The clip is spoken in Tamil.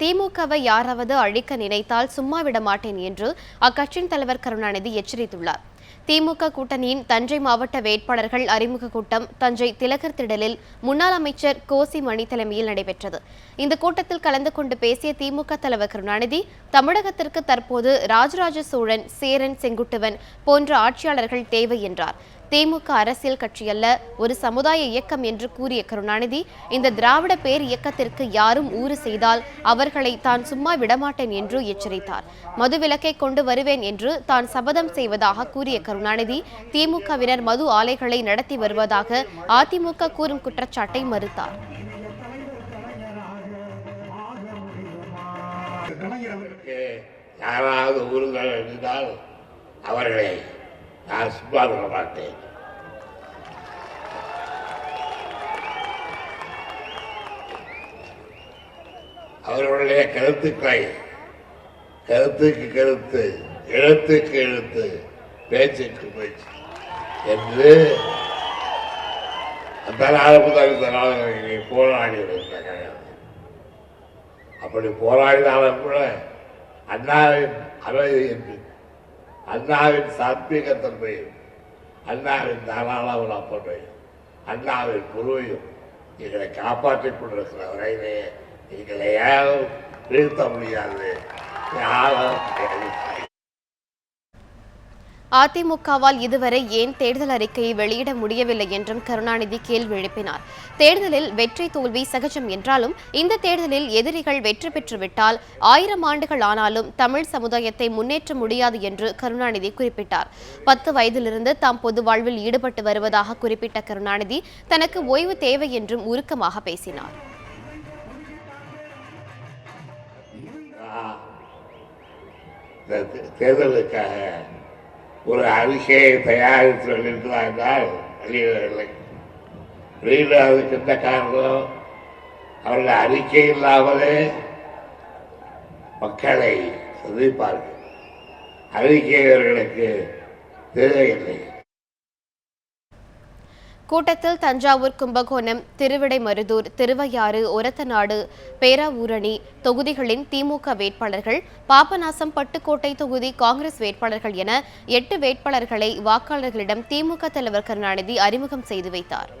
திமுகவை யாராவது அழிக்க நினைத்தால் சும்மா விட மாட்டேன் என்று அக்கட்சியின் தலைவர் கருணாநிதி எச்சரித்துள்ளார். திமுக கூட்டணியின் தஞ்சை மாவட்ட வேட்பாளர்கள் அறிமுக கூட்டம் தஞ்சை திலகர் திடலில் முன்னாள் அமைச்சர் கோசி மணி தலைமையில் நடைபெற்றது. இந்த கூட்டத்தில் கலந்து கொண்டு பேசிய திமுக தலைவர் கருணாநிதி தமிழகத்திற்கு தற்போது ராஜராஜ சோழன் சேரன் செங்குட்டுவன் போன்ற ஆட்சியாளர்கள் தேவை என்றார். திமுக அரசியல் கட்சியல்ல ஒரு சமுதாய இயக்கம் என்று கூறிய கருணாநிதி இந்த திராவிட பேர் இயக்கத்திற்கு யாரும் ஊறு செய்தால் அவர்களை தான் சும்மா விடமாட்டேன் என்று எச்சரித்தார். மதுவிலக்கை கொண்டு வருவேன் என்று தான் சபதம் செய்வதாக கூறிய கருணாநிதி திமுகவினர் மது ஆலைகளை நடத்தி வருவதாக அதிமுக கூறும் குற்றச்சாட்டை மறுத்தார். யாராவது இருந்தால் அவர்களை நான் சும்மா விட மாட்டேன் அவர்களுடைய கருத்துக்களை கருத்துக்கு கருத்து எழுத்துக்கு எழுத்து பேச்சுக்கு பேச்சு என்று அந்த நாள் முதல் இந்த நாள் போராடி அப்படி போராடினாலும் கூட அண்ணாவின் அமைதி என்று அண்ணாவின் சாத்வீகத்தன்மையும் அண்ணாவின் தாராள அப்பன்மையும் அண்ணாவின் குருவையும் எங்களை காப்பாற்றிக் கொண்டிருக்கிற வரையிலே எங்களை யாரும் வீழ்த்த முடியாது. யாரும் அதிமுகவால் இதுவரை ஏன் தேர்தல் அறிக்கையை வெளியிட முடியவில்லை என்றும் கருணாநிதி கேள்வி எழுப்பினார். தேர்தலில் வெற்றி தோல்வி சகஜம் என்றாலும் இந்த தேர்தலில் எதிரிகள் வெற்றி பெற்றுவிட்டால் ஆயிரம் ஆண்டுகள் ஆனாலும் தமிழ் சமுதாயத்தை முன்னேற்ற முடியாது என்று கருணாநிதி குறிப்பிட்டார். பத்து வயதிலிருந்து தாம் பொது வாழ்வில் ஈடுபட்டு வருவதாக குறிப்பிட்ட கருணாநிதி தனக்கு ஓய்வு தேவை என்றும் உருக்கமாக பேசினார். தேர்தலுக்காக ஒரு அறிக்கையை தயாரித்து வெளியிட்டார் என்றால் வெளியிடவில்லை வெளியிடாததுக்கு எந்த காரணம் அவர்கள் அறிக்கை இல்லாமலே மக்களை சந்திப்பார்கள். அறிக்கையவர்களுக்கு தேவையில்லை. கூட்டத்தில் தஞ்சாவூர் கும்பகோணம் திருவிடைமருதூர் திருவையாறு ஒரத்தநாடு பேராவூரணி தொகுதிகளின் திமுக வேட்பாளர்கள் பாபநாசம் பட்டுக்கோட்டை தொகுதி காங்கிரஸ் வேட்பாளர்கள் என எட்டு வேட்பாளர்களை வாக்காளர்களிடம் திமுக தலைவர் கருணாநிதி அறிமுகம் செய்து வைத்தார்.